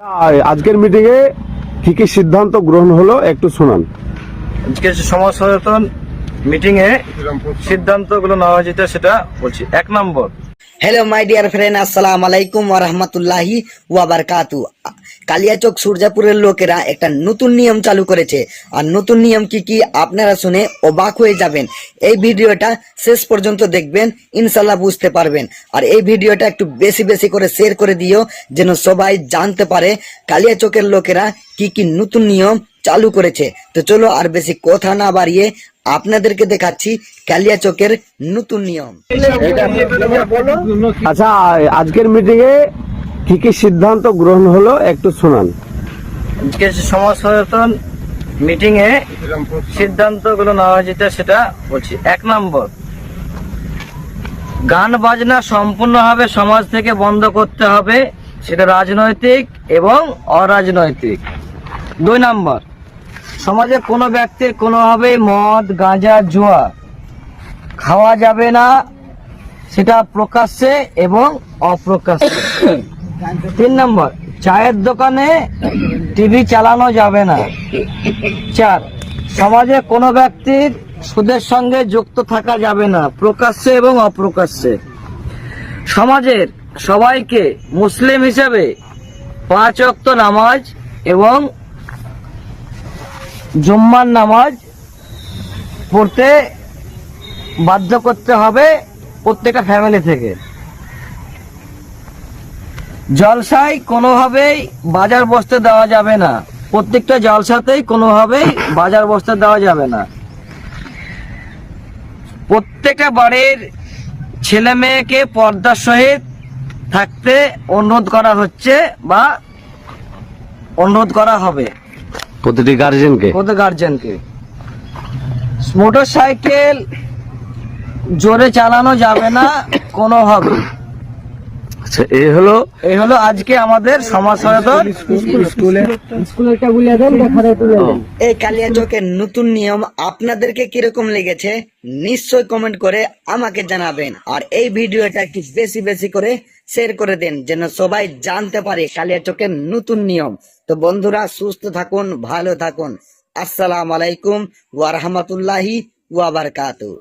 আর আজকের মিটিং এ কি কি সিদ্ধান্ত গ্রহণ হলো একটু শুনান। আজকে সমাজ সচেতন মিটিং এ সিদ্ধান্তগুলো নেওয়া হয়েছে সেটা বলছি। এক নম্বর হ্যালো মাই ডিয়ার ফ্রেন্ড আসসালাম আলাইকুম ওয়া রাহমাতুল্লাহি ওয়া বারাকাতু কালিয়াচক সূর্যাপুরের লোকেরা একটা নতুন নিয়ম চালু করেছে। আর নতুন নিয়ম কি কি আপনারা শুনে অবাক হয়ে যাবেন। এই ভিডিওটা শেষ পর্যন্ত দেখবেন ইনশাল্লাহ বুঝতে পারবেন। আর এই ভিডিওটা একটু বেশি বেশি করে শেয়ার করে দিও, যেন সবাই জানতে পারে কালিয়াচকের লোকেরা কি কি নতুন নিয়ম চালু করেছে। তো চলো আর বেশি কথা না বাড়িয়ে আপনাদেরকে দেখাচ্ছি কালিয়া চকের নতুন নিয়ম। আচ্ছা আজকের মিটিং এ কি কি সিদ্ধান্ত গ্রহণ হলো একটু শোনান। সমাজ সচেতন মিটিং এ সিদ্ধান্তগুলো নেওয়া হয়েছে সেটা বলছি। এক নম্বর গান বাজনা সম্পূর্ণভাবে সমাজ থেকে বন্ধ করতে হবে সেটা রাজনৈতিক এবং অরাজনৈতিক। দুই নম্বর সমাজে কোনো ব্যক্তির কোনোভাবেই মদ, গাঁজা, জুয়া খাওয়া যাবে না। সেটা প্রকাশ্যে এবং অপ্রকাশ্যে। তিন নম্বর, চায়ের দোকানে টিভি চালানো যাবে না। চার, সমাজে কোনো ব্যক্তির সুদের সঙ্গে যুক্ত থাকা যাবে না, প্রকাশ্যে এবং অপ্রকাশ্যে। সমাজের সবাইকে মুসলিম হিসেবে পাঁচ অক্ত নামাজ এবং জুম্মার নামাজ পড়তে বাধ্য করতে হবে প্রত্যেকটা ফ্যামিলি থেকে। জলসায় কোনোভাবেই বাজার বসতে দেওয়া যাবে না। প্রত্যেকটা জলসাতেই কোনোভাবেই বাজার বসতে দেওয়া যাবে না। প্রত্যেকটা বাড়ির ছেলে মেয়েকে পর্দার সহিত থাকতে অনুরোধ করা হচ্ছে বা অনুরোধ করা হবে। প্রতিটি গার্জেনকে কত গার্জেনকে মোটর সাইকেল জোরে চালানো যাবে না কোনোভাবে আচ্ছা এই হলো এই হলো আজকে আমাদের সমাজ সচেতন এই কালিয়াচকের নতুন নিয়ম আপনাদেরকে কীরকম লেগেছে নিশ্চয় কমেন্ট করে আমাকে জানাবেন। আর এই ভিডিওটা একটু বেশি বেশি করে শেয়ার করে দেন যেন সবাই জানতে পারে কালিয়াচকের নতুন নিয়ম। তো বন্ধুরা সুস্থ থাকুন ভালো থাকুন। আসসালাম আলাইকুম ওয়া রাহমাতুল্লাহি ওয়া বারাকাতুহু।